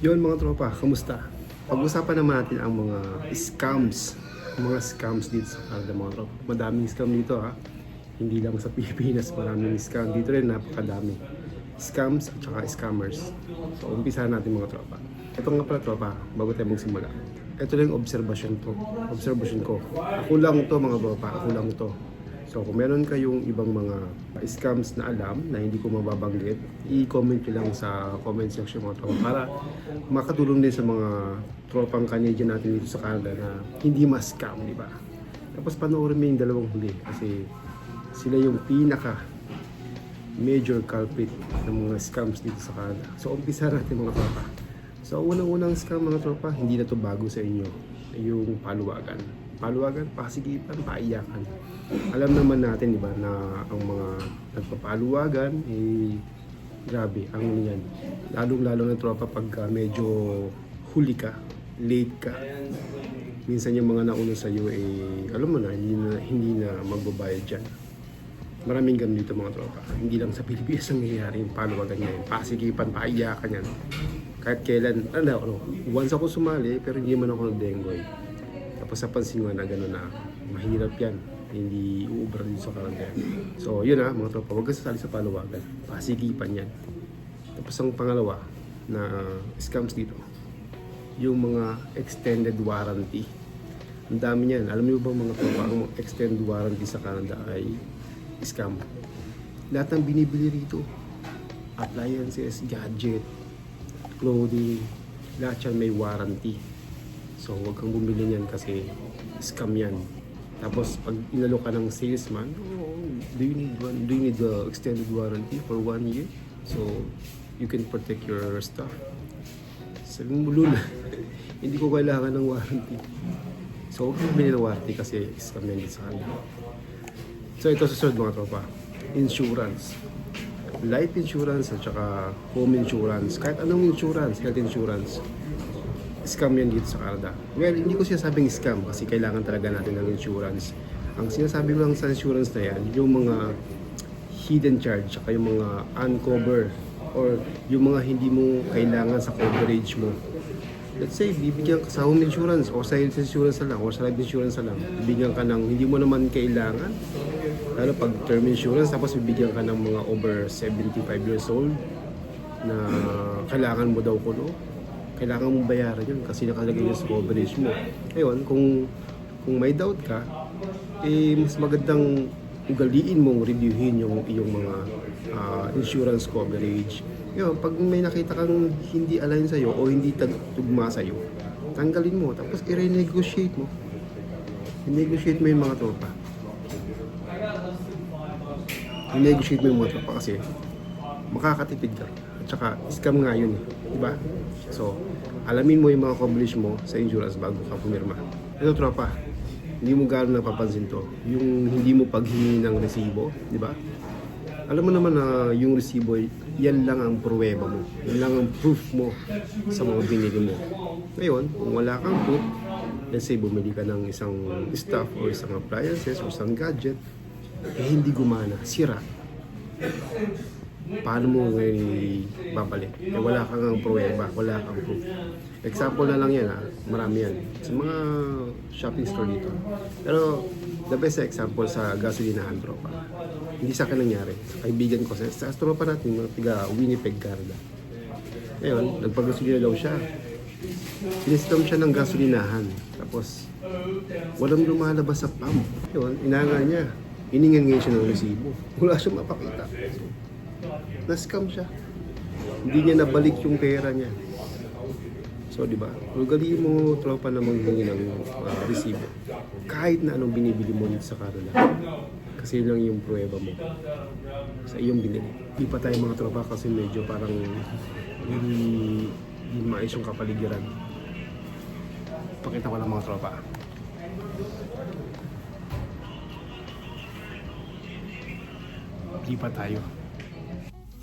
Yon mga tropa, kamusta? Pag-usapan naman natin ang mga scams. Mga scams dito sa Canada mga tropa. Madaming scam dito ha. Hindi lang sa Pilipinas, maraming scam. Dito rin napakadami. Scams at saka scammers. So, umpisa natin mga tropa. Ito nga pala tropa, bago tayo magsimula. Ito lang yung observation to. Observation ko. Ako lang to mga tropa, ako lang to. So kung meron kayong ibang mga scams na alam na hindi ko mababanggit, i-comment nyo lang sa comment section mga tropa para makatulong din sa mga tropang Canadian natin dito sa Canada na hindi ma-scam, di ba? Tapos panoorin mo yung dalawang huli kasi sila yung pinaka major culprit ng mga scams dito sa Canada. So umpisa natin mga tropa. So unang-unang scam mga tropa, hindi na to bago sa inyo. Yung paluwagan. Paluwagan, pasigipan, paiyakan. Alam naman natin, di ba, na ang mga nagpapaluwagan, eh, grabe, ang ano yan. Lalong-lalo na tropa pag ah, medyo huli ka, late ka. Minsan yung mga nauna sa iyo, eh, alam mo na, hindi na, hindi na magbabayad dyan. Maraming ganun dito mga tropa. Hindi lang sa Pilipinas ang nangyayari yung paluwagan yan. Pasigipan, paiyakan yan. Kahit kailan, ano, ano, once ako sumali, pero hindi man ako nagdengoy. Tapos napansin ko na gano'n na mahirap yan. Hindi uubra dito sa Canada. So yun ha, mga tropa, huwag ka sasali sa paluwagan. Pasigipan yan. Tapos ang pangalawa na scams dito, yung mga extended warranty. Ang dami niyan. Alam niyo ba mga tropa, ang extended warranty sa Canada ay scam. Lahat ng binibili rito, appliances, gadget, clothing, lahat yan may warranty. So huwag kang bumili niyan kasi scam yan. Tapos pag inalo ka ng salesman, oh, do you need one, do you need the extended warranty for one year? So you can protect your stuff. Sabi mo lul, hindi ko kailangan ng warranty. So kang bumili ng warranty kasi yan din sa kanila. So ito susunod mga tropa, insurance. Life insurance at saka home insurance. Kahit anong insurance, health insurance, scam yan dito sa Canada. Well, hindi ko sinasabing scam kasi kailangan talaga natin ng insurance. Ang sinasabi ko lang sa insurance na yan, yung mga hidden charge, saka yung mga uncover or yung mga hindi mo kailangan sa coverage mo. Let's say, bibigyan ka sa home insurance o sa health insurance na lang o sa life insurance na lang. Bibigyan ka ng hindi mo naman kailangan. Lalo pag term insurance, tapos bibigyan ka ng mga over 75 years old na kailangan mo daw kuno kailangan mong bayaran yun kasi nakalagay yun sa coverage mo. Ngayon, kung, kung may doubt ka, eh, mas magandang ugaliin mong reviewin yung iyong mga ah, insurance coverage. Ngayon, pag may nakita kang hindi align sa'yo o hindi tugma sa'yo, tanggalin mo, tapos i-renegotiate mo. I-negotiate mo yung mga tropa. I-negotiate mo yung mga tropa kasi makakatipid ka. At saka, scam nga yun eh. Diba? So, alamin mo yung mga coverage mo sa insurance bago ka pumirma. Ito tropa, hindi mo gano'n napapansin to. Yung hindi mo paghingi ng resibo, di ba? Alam mo naman na yung resibo, yan lang ang pruweba mo. Yan lang ang proof mo sa mga binili mo. Ngayon, kung wala kang proof, let's say bumili ka ng isang stuff or isang appliances or isang gadget, eh hindi gumana, sira paano mo ngayon babalik? Eh, wala kang ang wala kang proof. Example na lang yan ha, marami yan. Sa mga shopping store dito. Pero the best example sa gasolinahan tropa. Hindi sa akin nangyari. Sa kaibigan ko, sa, sa tropa natin, mga tiga Winnipeg, Canada. Ngayon, nagpagasolina daw siya. Sinistom siya ng gasolinahan. Tapos, walang lumalabas sa pump. Yun, inanga niya. Iningan ngayon siya ng resibo. Wala siyang mapakita. Na-scam siya. Hindi niya nabalik yung pera niya. So, di ba? Ugali mo tropa na manghingi ng uh, resibo. Kahit na anong binibili mo dito sa Canada. Kasi yun lang yung pruweba mo. Sa iyong binili. Di pa tayo mga tropa kasi medyo parang hindi, hindi maayos yung kapaligiran. Pakita ko lang mga tropa. Lipat tayo.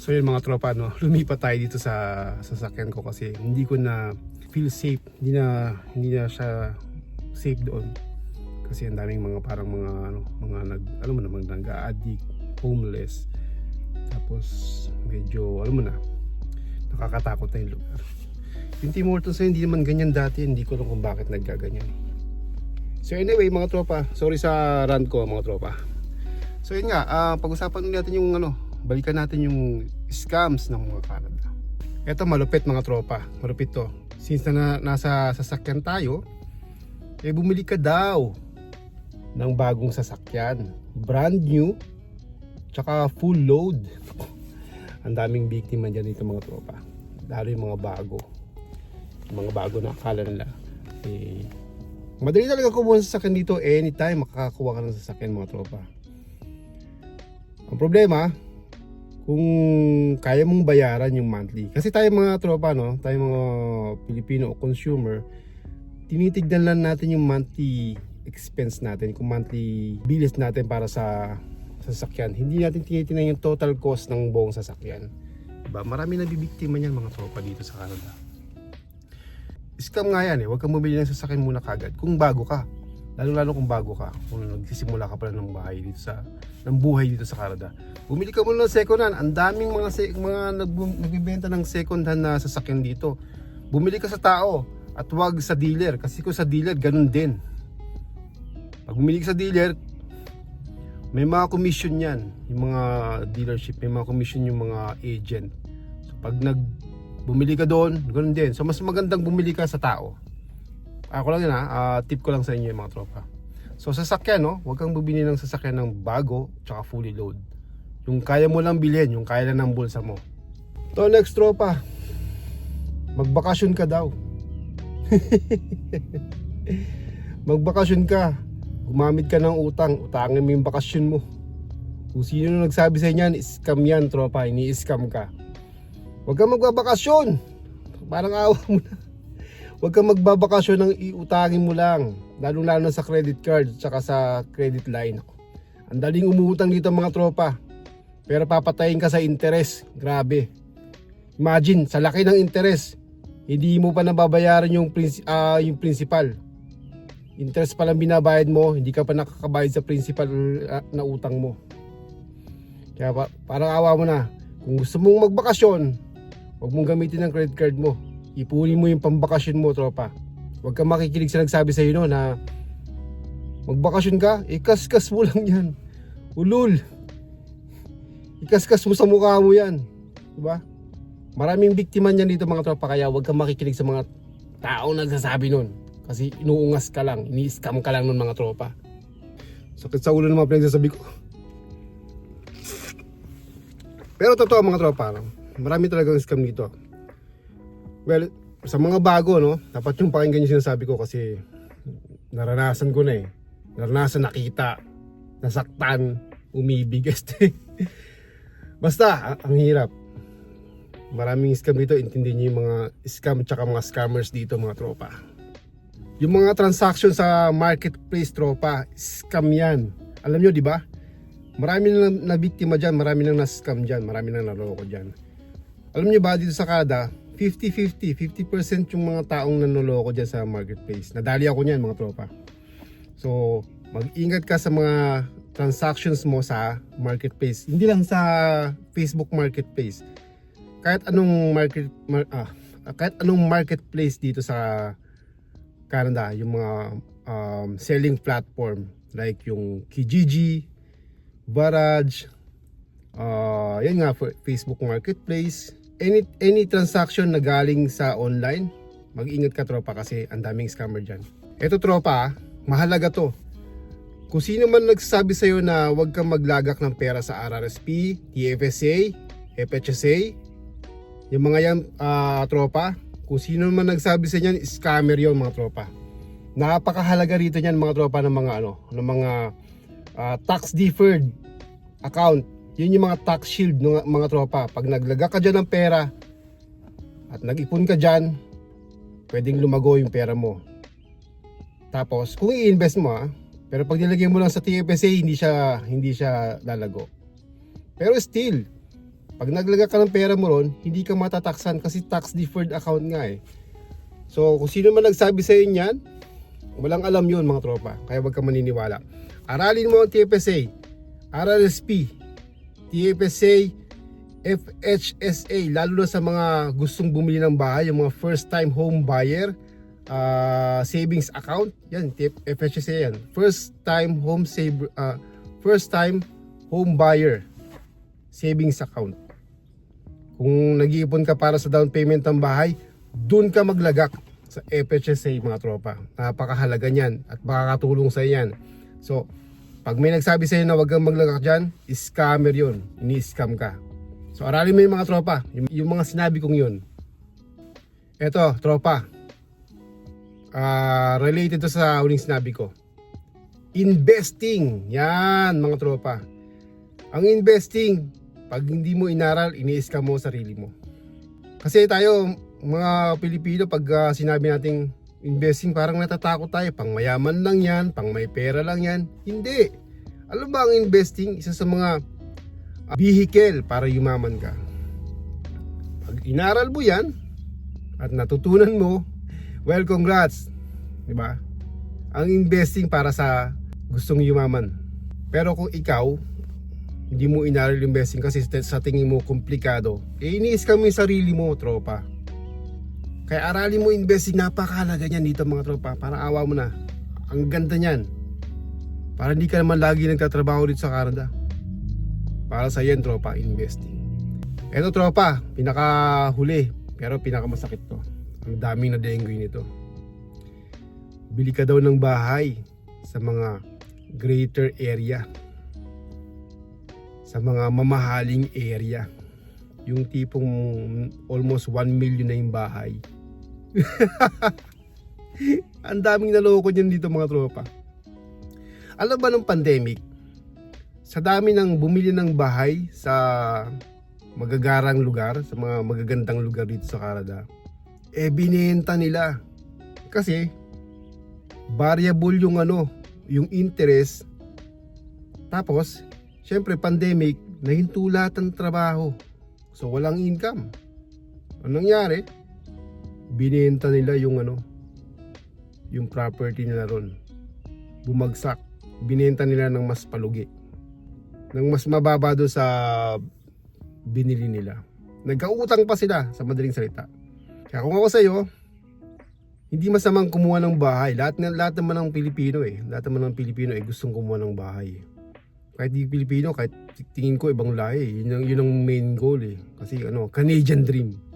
So yun mga tropa, no? lumipat tayo dito sa sasakyan ko kasi hindi ko na feel safe. Hindi na, hindi na siya safe doon. Kasi ang daming mga parang mga ano, mga nag alam mo na mga nag-addict, homeless. Tapos medyo alam mo na nakakatakot na yung lugar. Yung Tim Hortons hindi naman ganyan dati. Hindi ko alam kung bakit nagkaganyan. So anyway, mga tropa. Sorry sa rant ko, mga tropa. So yun nga, ah, pag-usapan natin yung ano, balikan natin yung scams ng mga Canada. Ito malupit mga tropa. Malupit to. Since na, nasa sasakyan tayo, eh bumili ka daw ng bagong sasakyan. Brand new, tsaka full load. Ang daming biktima dyan dito mga tropa. Lalo yung mga bago. Yung mga bago na akala nila. Eh, madali talaga kumuha ng sasakyan dito. Anytime makakakuha ka ng sasakyan mga tropa. Ang problema, kung kaya mong bayaran yung monthly. Kasi tayo mga tropa, no? tayo mga Pilipino o consumer, tinitignan lang natin yung monthly expense natin, kung monthly bills natin para sa sasakyan. Hindi natin tinitingnan yung total cost ng buong sasakyan. Diba? Marami nabibiktima niyan mga tropa dito sa Canada. Scam nga yan eh. Huwag kang bumili ng sasakyan muna kagad. Kung bago ka. Lalo-lalo kung bago ka. Kung nagsisimula ka pala ng bahay dito sa ng buhay dito sa Canada. Bumili ka muna ng second hand. Ang daming mga se- mga nagbibenta ng second hand na sasakyan dito. Bumili ka sa tao at wag sa dealer kasi kung sa dealer ganun din. Pag bumili ka sa dealer, may mga commission yan. Yung mga dealership, may mga commission yung mga agent. So pag nag bumili ka doon, ganun din. So mas magandang bumili ka sa tao. Ako lang yun ha, ah, tip ko lang sa inyo yung mga tropa. So sasakyan no, huwag kang bumili ng sasakyan ng bago tsaka fully load. Yung kaya mo lang bilhin, yung kaya lang ng bulsa mo. To next tropa, magbakasyon ka daw. magbakasyon ka, gumamit ka ng utang, utangin mo yung bakasyon mo. Kung sino na nagsabi sa inyo, scam yan tropa, ini-scam ka. Huwag kang magbabakasyon. Parang awa mo na. Huwag kang magbabakasyon ng iutangin mo lang. Lalo lalo na sa credit card tsaka sa credit line. Ang daling umuutang dito mga tropa. Pero papatayin ka sa interest. Grabe. Imagine, sa laki ng interest, hindi mo pa nababayaran yung, prinsi- ah, yung principal. Interest pa lang binabayad mo, hindi ka pa nakakabayad sa principal ah, na utang mo. Kaya pa, parang awa mo na. Kung gusto mong magbakasyon, huwag mong gamitin ang credit card mo. Ipunin mo yung pambakasyon mo, tropa. Huwag kang makikinig sa nagsabi sa no na magbakasyon ka, ikas-kas mo lang yan. Ulul. Ikas-kas mo sa mukha mo yan. Diba? Maraming biktima niyan dito mga tropa kaya huwag kang makikinig sa mga tao nagsasabi nun. Kasi inuungas ka lang, ini-scam ka lang nun mga tropa. Sakit sa ulo ng mga pinagsasabi ko. Pero totoo mga tropa, marami talagang scam dito. Well, sa mga bago, no, dapat yung pakinggan yung sinasabi ko kasi naranasan ko na eh. Naranasan, nakita, nasaktan, umibig. Este. Basta, ang hirap. Maraming scam dito, intindihin niyo yung mga scam tsaka mga scammers dito mga tropa. Yung mga transaction sa marketplace tropa, scam yan. Alam nyo, di ba? Marami na nabiktima dyan, marami nang na-scam dyan, marami nang naloko dyan. Alam nyo ba dito sa Canada, 50-50, 50% yung mga taong nanoloko dyan sa marketplace. Nadali ako niyan mga tropa. So, mag-ingat ka sa mga transactions mo sa marketplace. Hindi lang sa Facebook marketplace. Kahit anong market mar- ah, kahit anong marketplace dito sa Canada, yung mga um, selling platform like yung Kijiji, Barrage, uh, yan nga Facebook Marketplace. Any any transaction na galing sa online, mag-ingat ka tropa kasi ang daming scammer diyan. Ito tropa, ah, mahalaga to. Kung sino man nagsasabi sa iyo na huwag kang maglagak ng pera sa RRSP, TFSA, FHSA, yung mga yan ah, tropa, kung sino man nagsabi sa inyo, scammer yon mga tropa. Napakahalaga rito niyan mga tropa ng mga ano, ng mga ah, tax deferred account. Yun yung mga tax shield ng mga tropa. Pag naglaga ka dyan ng pera at nag-ipon ka dyan, pwedeng lumago yung pera mo. Tapos, kung i-invest mo ah, pero pag nilagay mo lang sa TFSA, hindi siya, hindi siya lalago. Pero still, pag naglaga ka ng pera mo ron, hindi ka matataksan kasi tax deferred account nga eh. So, kung sino man nagsabi sa inyo yan, walang alam yun mga tropa. Kaya wag ka maniniwala. Aralin mo ang TFSA, RRSP, TFSA, FHSA, lalo na sa mga gustong bumili ng bahay, yung mga first time home buyer, ah, savings account, yan, FHSA yan. First time home save, ah, first time home buyer savings account. Kung nag-iipon ka para sa down payment ng bahay, dun ka maglagak sa FHSA mga tropa. Napakahalaga niyan at makakatulong sa yan. So, pag may nagsabi sa na wag kang maglagak dyan, scammer yun. Ini-scam ka. So, aralin mo yung mga tropa. Yung, yung mga sinabi kong yun. Eto, tropa. Ah, related to sa huling sinabi ko. Investing. Yan, mga tropa. Ang investing, pag hindi mo inaral, ini-scam mo sarili mo. Kasi tayo, mga Pilipino, pag ah, sinabi nating investing, parang natatakot tayo. Pang mayaman lang yan, pang may pera lang yan. Hindi. Alam ba ang investing? Isa sa mga ah, vehicle para yumaman ka. Pag inaral mo yan, at natutunan mo, well, congrats. Di ba? Ang investing para sa gustong yumaman. Pero kung ikaw, hindi mo inaral yung investing kasi sa tingin mo komplikado, eh iniis ka sarili mo, tropa. Kaya aralin mo investing, napakahalaga niyan dito mga tropa. Para awa mo na. Ang ganda niyan. Para hindi ka naman lagi nagtatrabaho dito sa Canada. Para sa yan, tropa, investing. Eto, tropa, pinakahuli. Pero pinakamasakit to. Ang daming na dengue nito. Bili ka daw ng bahay sa mga greater area sa mga mamahaling area. Yung tipong almost 1 million na yung bahay. Ang daming naloko niyan dito mga tropa. Alam ba ng pandemic, sa dami ng bumili ng bahay sa magagarang lugar, sa mga magagandang lugar dito sa Canada, eh binenta nila. Kasi variable yung ano, yung interest. Tapos, syempre pandemic, nahinto lahat trabaho. So walang income. Anong nangyari? Binenta nila yung ano, yung property nila ron. Bumagsak. Binenta nila ng mas palugi. Ng mas mababa doon sa binili nila. Nagkautang pa sila sa madaling salita. Kaya kung ako sa'yo, hindi masamang kumuha ng bahay. Lahat, lahat naman ng Pilipino eh. Lahat naman ng Pilipino eh gustong kumuha ng bahay. Kahit di Pilipino, kahit tingin ko ibang lahi. Yun ang, yun ang main goal eh. Kasi ano, Canadian dream.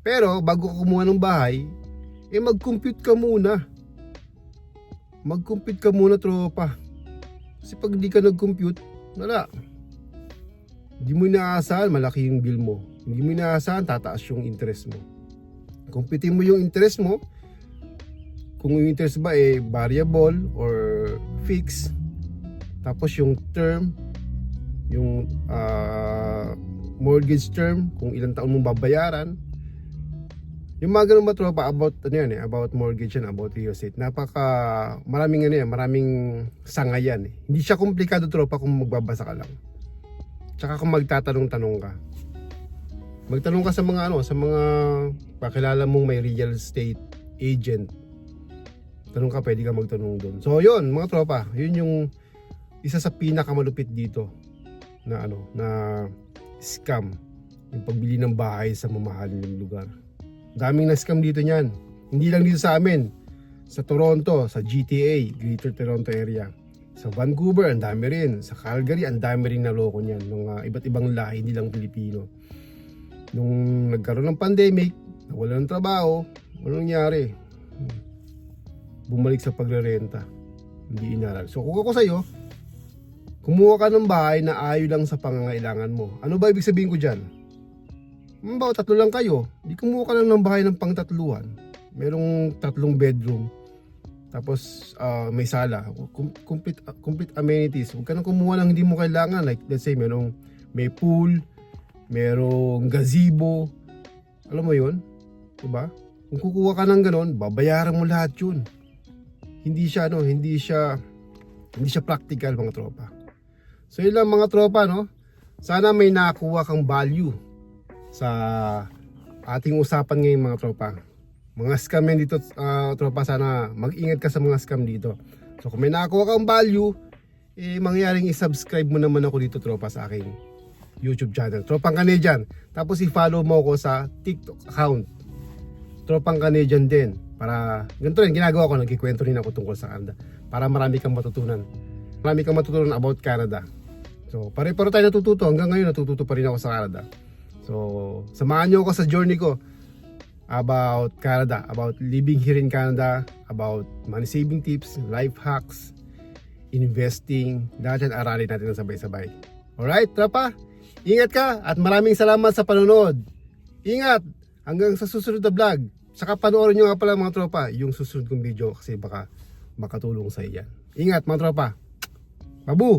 Pero bago ka kumuha ng bahay, eh mag-compute ka muna. Mag-compute ka muna tropa. Kasi pag di ka nag-compute, wala. Hindi mo inaasahan, malaki yung bill mo. Hindi mo inaasahan, tataas yung interest mo. Computein mo yung interest mo, kung yung interest ba eh variable or fixed tapos yung term yung ah, mortgage term kung ilang taon mong babayaran yung mga ganun ba tropa about ano yan eh about mortgage yan about real estate napaka maraming ano yan maraming sanga yan eh hindi siya komplikado tropa kung magbabasa ka lang tsaka kung magtatanong-tanong ka magtanong ka sa mga ano sa mga pakilala mong may real estate agent tanong ka, pwede ka magtanong doon. So, yun, mga tropa, yun yung isa sa pinakamalupit dito na ano, na scam. Yung pagbili ng bahay sa mamahaling lugar. Daming na-scam dito niyan. Hindi lang dito sa amin. Sa Toronto, sa GTA, Greater Toronto Area. Sa Vancouver, ang dami rin. Sa Calgary, ang dami rin naloko niyan. Mga iba't ibang lahi, hindi lang Pilipino. Nung nagkaroon ng pandemic, nawala ng trabaho, ano nangyari? bumalik sa pagrerenta. Hindi inaral. So kung ako sa'yo, kumuha ka ng bahay na ayo lang sa pangangailangan mo. Ano ba ibig sabihin ko dyan? Ba, tatlo lang kayo. Di kumuha ka lang ng bahay ng pangtatluhan. Merong tatlong bedroom. Tapos ah, may sala. Com- complete, ah, complete amenities. Huwag ka nang kumuha ng hindi mo kailangan. Like let's say merong may pool, merong gazebo. Alam mo yun? Diba? Kung kukuha ka ng ganon, babayaran mo lahat yun hindi siya ano, hindi siya hindi siya practical mga tropa. So yun lang mga tropa no. Sana may nakuha kang value sa ating usapan ngayon mga tropa. Mga scam yan dito ah, tropa sana mag-ingat ka sa mga scam dito. So kung may nakuha kang value, eh mangyaring i-subscribe mo naman ako dito tropa sa aking YouTube channel. Tropang Canadian. Tapos i-follow mo ko sa TikTok account. Tropang Canadian din. Para, ganito rin, ginagawa ko, nagkikwento rin ako tungkol sa Canada. Para marami kang matutunan. Marami kang matutunan about Canada. So, pare-pare tayo natututo. Hanggang ngayon, natututo pa rin ako sa Canada. So, samahan nyo ako sa journey ko about Canada, about living here in Canada, about money saving tips, life hacks, investing, lahat yan aralin natin ng sabay-sabay. Alright, tropa? Ingat ka at maraming salamat sa panonood. Ingat! Hanggang sa susunod na vlog. Saka panoorin nyo nga pala mga tropa yung susunod kong video kasi baka makatulong sa iyan. Ingat mga tropa. Babu!